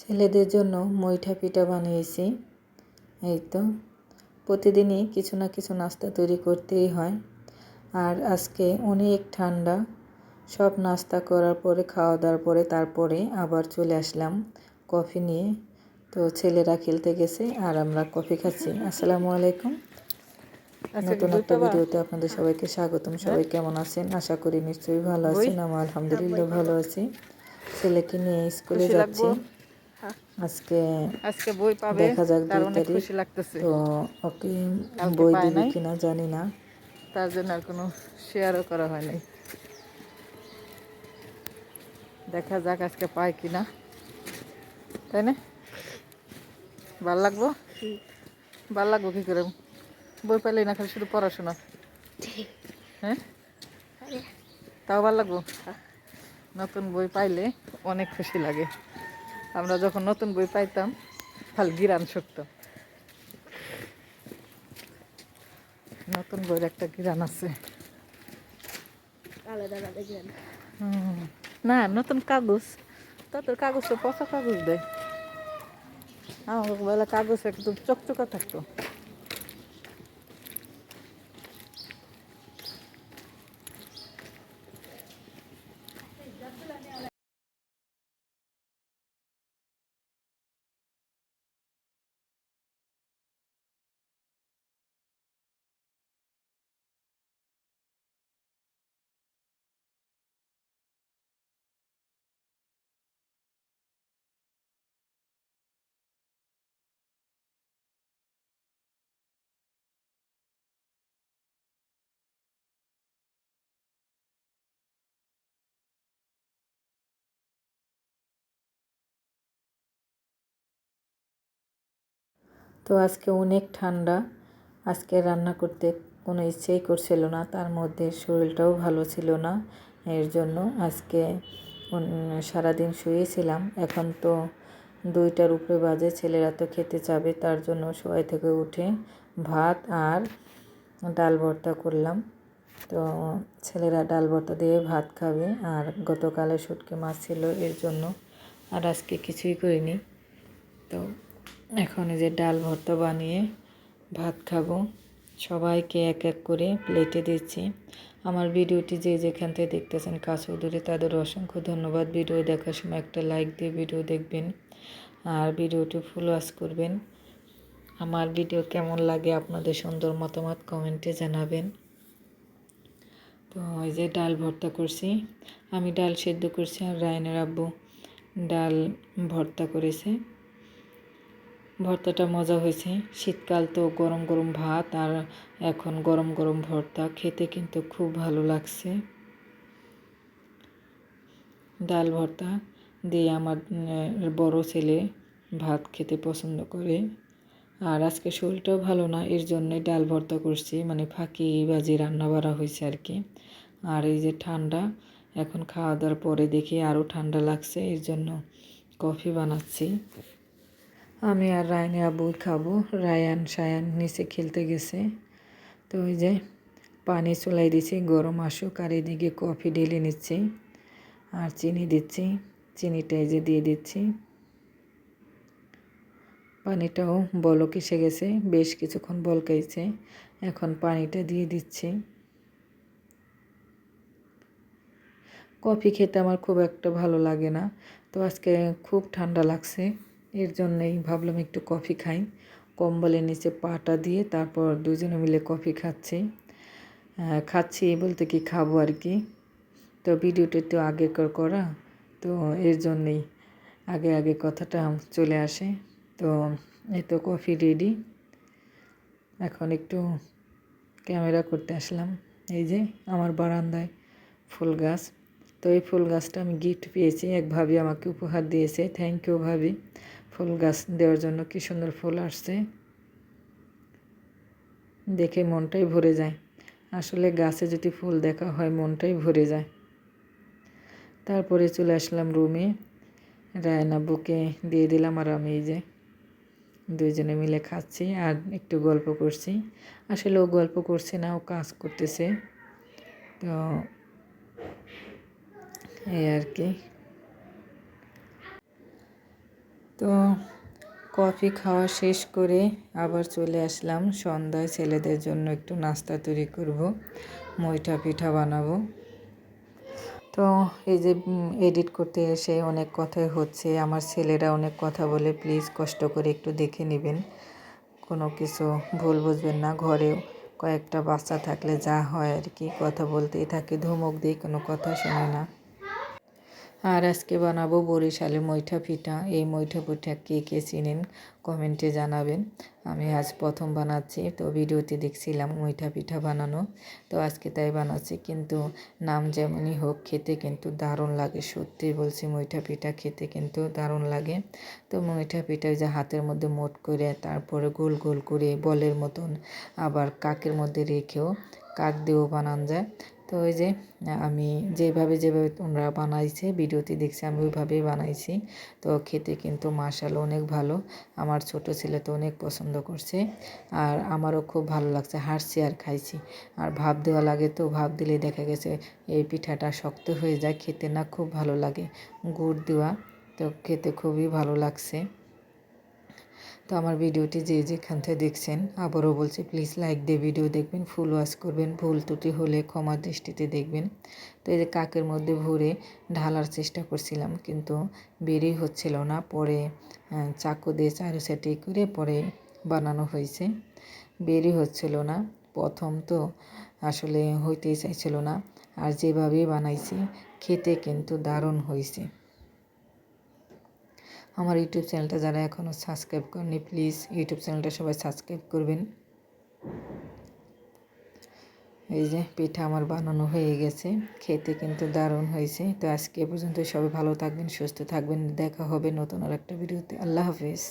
ছেলেদের জন্য মইঠা পিঠা বানিয়েছি। এই তো প্রতিদিনই কিছু না কিছু নাস্তা তৈরি করতেই হয়। আর আজকে অনেক ঠান্ডা সব নাস্তা করার পরে খাওয়া দাওয়ার পরে তারপরে আবার চলে আসলাম কফি নিয়ে। তো ছেলেরা খেলতে গেছে আর আমরা কফি খাচ্ছি। আসসালামু আলাইকুম। নতুন একটা ভিডিওতে আপনাদের সবাইকে স্বাগতম। সবাই কেমন আছেন? আশা করি নিশ্চয়ই ভালো আছেন। আমার আলহামদুলিল্লাহ ভালো আছি। ছেলেকে নিয়ে স্কুলে যাচ্ছি। আজকে আজকে বই পাবে দেখা যাক তার অনেক খুশি লাগতেছে। তো ওকে বই দিবে কিনা জানি না। তার জন্য আর কোনো শেয়ারও করা হয় নাই। দেখা যাক আজকে পায় কিনা। তাই না? ভালো লাগবো? ভালো লাগবো কি করে? বই পাইলেই না খালি শুধু পড়াশোনা। হ্যাঁ? তাও ভালো লাগবো? নতুন বই পাইলে অনেক খুশি লাগে। আমরা যখন নতুন বই পাইতাম তাহলে গিরান শুকত। নতুন বইয়ের একটা গিরান আছে। না নতুন কাগজ। তত কাগজ তো পচা কাগজ দেয়। আমাকে বেলা কাগজ একদম চকচকা থাকতো। তো আজকে অনেক ঠান্ডা। আজকে রান্না করতে কোনো ইচ্ছেই করছিল না, তার মধ্যে শরীরটাও ভালো ছিল না। এর জন্য আজকে সারাদিন শুয়েছিলাম। এখন তো দুইটার উপরে বাজে, ছেলেরা তো খেতে চাবে, তার জন্য সবাই থেকে উঠে ভাত আর ডাল ভর্তা করলাম। তো ছেলেরা ডাল ভর্তা দিয়ে ভাত খাবে আর গতকালে শুটকি মাছ ছিল এর জন্য, আর আজকে কিছুই করিনি। তো এখন এই যে ডাল ভর্তা বানিয়ে ভাত খাব। সবাইকে এক এক করে প্লেটে দিচ্ছি। আমার ভিডিওটি যে যেখান থেকে দেখতেছেন কাছে দূরে, তাদের অসংখ্য ধন্যবাদ। ভিডিও দেখার সময় একটা লাইক দিয়ে ভিডিও দেখবেন আর ভিডিওটি ফুল ওয়াশ করবেন। আমার ভিডিও কেমন লাগে আপনাদের সুন্দর মতামত কমেন্টে জানাবেন। তো এই যে ডাল ভর্তা করছি। আমি ডাল সেদ্ধ করছি আর রায়নের আব্বু ডাল ভর্তা করেছে। ভর্তাটা মজা হয়েছে। শীতকাল তো গরম গরম ভাত আর এখন গরম গরম ভর্তা। খেতে কিন্তু খুব ভালো লাগছে। ডাল ভর্তা দিয়ে আমার বড় ছেলে ভাত খেতে পছন্দ করে। আর আজকে শরীরটাও ভালো না, এর জন্যে ডাল ভর্তা করছি। মানে ফাঁকি বাজি রান্না বাড়া হয়েছে আর কি। আর এই যে ঠান্ডা, এখন খাওয়া দাওয়ার পরে দেখি আরও ঠান্ডা লাগছে, এর জন্য কফি বানাচ্ছি। আমি আর রায়নে আবুই খাব। রায়ান সায়ান নিচে খেলতে গেছে। তো ওই যে পানি চলাই দিচ্ছি গরম আসুক, আর এদিকে কফি ঢেলে নিচ্ছি। আর চিনি দিচ্ছি, চিনিটা এই যে দিয়ে দিচ্ছি। পানিটাও বলক এসে গেছে, বেশ কিছুক্ষণ বলকাইছে। এখন পানিটা দিয়ে দিচ্ছি। কফি খেতে আমার খুব একটা ভালো লাগে না। তো আজকে খুব ঠান্ডা লাগছে। এর জন্যই ভাবলাম একটু কফি খাই। কম্বলের নিচে পাটা দিয়ে তারপর দুজনে মিলে কফি খাচ্ছি। খাচ্ছি বলতে কি খাব আর কি। তো ভিডিওটা একটু আগেকার করা, তো এর জন্যেই আগে আগে কথাটা চলে আসে। তো এই তো কফি রেডি এখন একটু ক্যামেরা করতে আসলাম। এই যে আমার বারান্দায় ফুল গাছ। তো এই ফুল গাছটা আমি গিফট পেয়েছি। এক ভাবি আমাকে উপহার দিয়েছে। থ্যাংক ইউ ভাবি। ফুল গাছ দেওয়ার জন্য কি সুন্দর ফুল আসছে। দেখে মনটাই ভরে যায়। আসলে গাছে যদি ফুল দেখা হয়, মনটাই ভরে যায়। তারপরে চলে আসলাম রুমে রায়না বুকে দিয়ে দিলাম আর আমি এই যে দুইজনে মিলে খাচ্ছি আর একটু গল্প করছি। আসলে ও গল্প করছে না, ও কাজ করতেছে। তো এই আর কি। তো কফি খাওয়া শেষ করে আবার চলে আসলাম। সন্ধ্যায় ছেলেদের জন্য একটু নাস্তা তৈরি করব মইটা পিঠা বানাবো। তো এই যে এডিট করতে এসে অনেক কথাই হচ্ছে। আমার ছেলেরা অনেক কথা বলে প্লিজ কষ্ট করে একটু দেখে নেবেন। কোনো কিছু ভুল বুঝবেন না, ঘরেও কয়েকটা বাচ্চা থাকলে যা হয় আর কি, কথা বলতেই থাকে ধমক দিয়ে কোনো কথা শোনে না। আর আজকে বানাবো বরিশালে মৈঠা পিঠা। এই মৈঠা পিঠা কে কে চিনেন কমেন্টে জানাবেন। আমি আজ প্রথম বানাচ্ছি, তো ভিডিওতে দেখছিলাম মৈঠা পিঠা বানানো। তো আজকে তাই বানাচ্ছি, কিন্তু নাম যেমনই হোক, খেতে কিন্তু দারুণ লাগে। সত্যি বলছি, মৈঠা পিঠা খেতে কিন্তু দারুণ লাগে। তো মৈঠা পিঠা যে হাতের মধ্যে মোট করে, তারপরে গোল গোল করে বলের মতন আবার কাকের মধ্যে রেখেও কাক দিয়েও বানান যায়। তো ওই যে, আমি যেভাবে যেভাবে তোমরা বানাইছে, ভিডিওতে দেখছি, আমি ওইভাবেই বানাইছি। তো খেতে কিন্তু মাশাল অনেক ভালো। আমার ছোট ছেলে তো অনেক পছন্দ করছে। আর আমারও খুব ভালো লাগছে হাসছি আর খাইছি। আর ভাব দেওয়া লাগে তো ভাব দিলে দেখা গেছে এই পিঠাটা শক্ত হয়ে যায়, খেতে না খুব ভালো লাগে। গুড় দেওয়া, তো খেতে খুবই ভালো লাগছে। তো আমার ভিডিওটি যে যেখান থেকে দেখছেন, আবারও বলছি প্লিজ লাইক দিয়ে ভিডিও দেখবেন ফুল ওয়াশ করবেন, ভুল ত্রুটি হলে ক্ষমা দৃষ্টিতে দেখবেন। তো এই যে কাকের মধ্যে ভরে ঢালার চেষ্টা করছিলাম, কিন্তু বেরই হচ্ছিল না। পরে চাকু দিয়ে চারু সেটি করে পরে বানানো হয়েছে। বেরই হচ্ছিল না। প্রথম তো আসলে হইতেই চাইছিল না। আর যেভাবেই বানাইছি, খেতে কিন্তু দারুণ হয়েছে আমার ইউটিউব চ্যানেলটা যারা এখনও সাবস্ক্রাইব করেনি প্লিজ ইউটিউব চ্যানেলটা সবাই সাবস্ক্রাইব করবেন। এই যে পিঠা আমার বানানো হয়ে গেছে, খেতে কিন্তু দারুণ হয়েছে। তো আজকে পর্যন্ত সবাই ভালো থাকবেন, সুস্থ থাকবেন, দেখা হবে নতুন আর একটা ভিডিওতে। আল্লাহ হাফেজ।